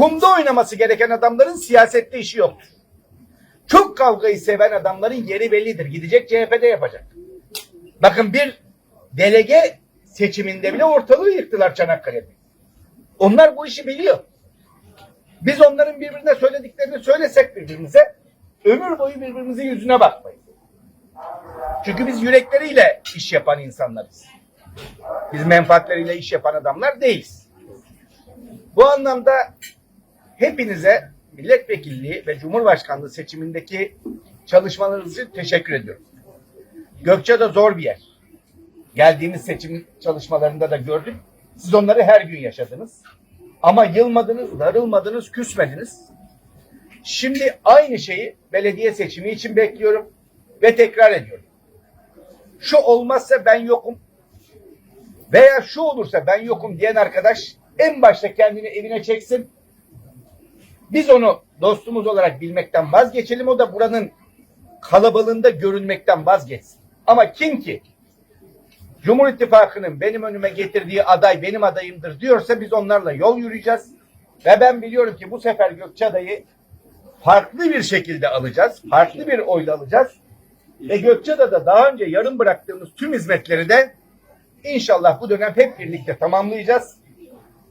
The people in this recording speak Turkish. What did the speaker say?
Kumda oynaması gereken adamların siyasette işi yoktur. Çok kavgayı seven adamların yeri bellidir. Gidecek CHP'de yapacak. Bakın bir delege seçiminde bile ortalığı yıktılar Çanakkale'de. Onlar bu işi biliyor. Biz onların birbirine söylediklerini söylesek birbirimize ömür boyu birbirimizin yüzüne bakmayız. Çünkü biz yürekleriyle iş yapan insanlarız. Biz menfaatleriyle iş yapan adamlar değiliz. Bu anlamda hepinize milletvekilliği ve cumhurbaşkanlığı seçimindeki çalışmalarınız için teşekkür ediyorum. Gökçeada zor bir yer. Geldiğimiz seçim çalışmalarında da gördük. Siz onları her gün yaşadınız. Ama yılmadınız, darılmadınız, küsmediniz. Şimdi aynı şeyi belediye seçimi için bekliyorum ve tekrar ediyorum. Şu olmazsa ben yokum veya şu olursa ben yokum diyen arkadaş en başta kendini evine çeksin. Biz onu dostumuz olarak bilmekten vazgeçelim. O da buranın kalabalığında görünmekten vazgeçsin. Ama kim ki Cumhur İttifakı'nın benim önüme getirdiği aday benim adayımdır diyorsa biz onlarla yol yürüyeceğiz. Ve ben biliyorum ki bu sefer Gökçeada'yı farklı bir şekilde alacağız. Farklı bir oyla alacağız. Ve Gökçeada'da daha önce yarım bıraktığımız tüm hizmetleri de inşallah bu dönem hep birlikte tamamlayacağız.